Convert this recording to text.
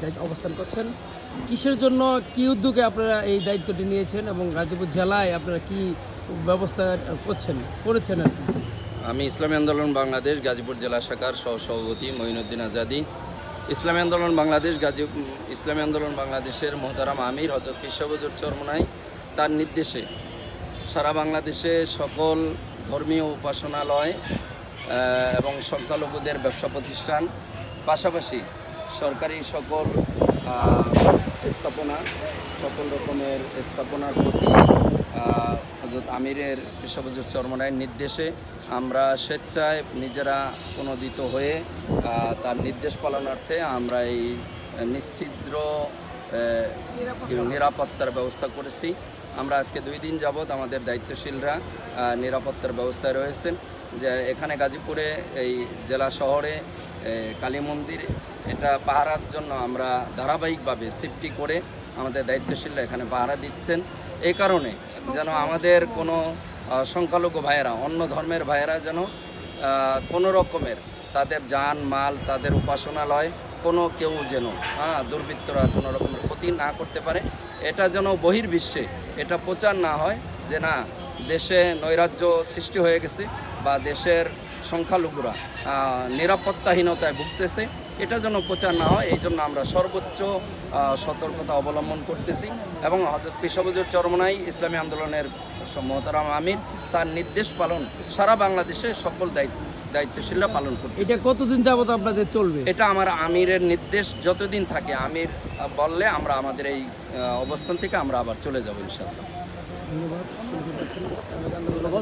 দায়িত্ব অবস্থান করছেন। কিসের জন্য, কি উদ্যোগে আপনারা এই দায়িত্বটি নিয়েছেন এবং গাজীপুর জেলায় আপনারা কি ব্যবস্থা করছেন, করেছেন আমি ইসলামী আন্দোলন বাংলাদেশ গাজীপুর জেলা শাখার সহ সভাপতি মঈনুদ্দিন আজাদি। ইসলামী আন্দোলন বাংলাদেশ গাজী ইসলামী আন্দোলন বাংলাদেশের মোহতারাম আমির হজরত পিসাবজুর চরমনাই তার নির্দেশে সারা বাংলাদেশে সকল ধর্মীয় উপাসনালয় এবং সংখ্যালঘুদের ব্যবসা প্রতিষ্ঠান, পাশাপাশি সরকারি সকল স্থাপনা সকল রকমের স্থাপনার প্রতি হজরত আমিরের পেশাবজুর চরমনায়ের নির্দেশে আমরা স্বেচ্ছায় নিজেরা প্রণোদিত হয়ে তার নির্দেশ পালনার্থে আমরা এই নিশ্ছিদ্র আহ, নিরাপত্তার ব্যবস্থা করেছি। আমরা আজকে দুই দিন যাবৎ আমাদের দায়িত্বশীলরা নিরাপত্তার ব্যবস্থায় রয়েছেন। যে এখানে গাজীপুরে এই জেলা শহরে কালী মন্দির এটা পাহারার জন্য আমরা ধারাবাহিকভাবে সেফটি করে আমাদের দায়িত্বশীলরা এখানে পাহারা দিচ্ছেন। এই কারণে যেন আমাদের কোনো সংখ্যালঘু ভাইয়েরা অন্য ধর্মের ভাইয়েরা যেন কোনো রকমের তাদের যান মাল তাদের উপাসনালয় কোনো কেউ যেন হ্যাঁ দুর্বৃত্তরা কোনো রকমের ক্ষতি না করতে পারে। এটা যেন বহির্বিশ্বে এটা প্রচার না হয় যে না দেশে নৈরাজ্য সৃষ্টি হয়ে গেছে বা দেশের সংখ্যালঘুরা নিরাপত্তাহীনতায় ভুগতেছে। এটা যেন প্রচার না হয় এই জন্য আমরা সর্বোচ্চ সতর্কতা অবলম্বন করতেছি এবং হজরত পিসাবুজুর চরমনাই ইসলামী আন্দোলনের মহতারাম আমির তার নির্দেশ পালন সারা বাংলাদেশে সকল দায়িত্ব দায়িত্বশীলরা পালন করতে এটা কতদিন যাবত আপনাদের চলবে? এটা আমার আমিরের নির্দেশ যতদিন থাকে আমির বললে আমরা আমাদের এই অবস্থান থেকে আমরা আবার চলে যাব ইনশাআল্লাহ। ধন্যবাদ। ইসলামিক আন্দোলন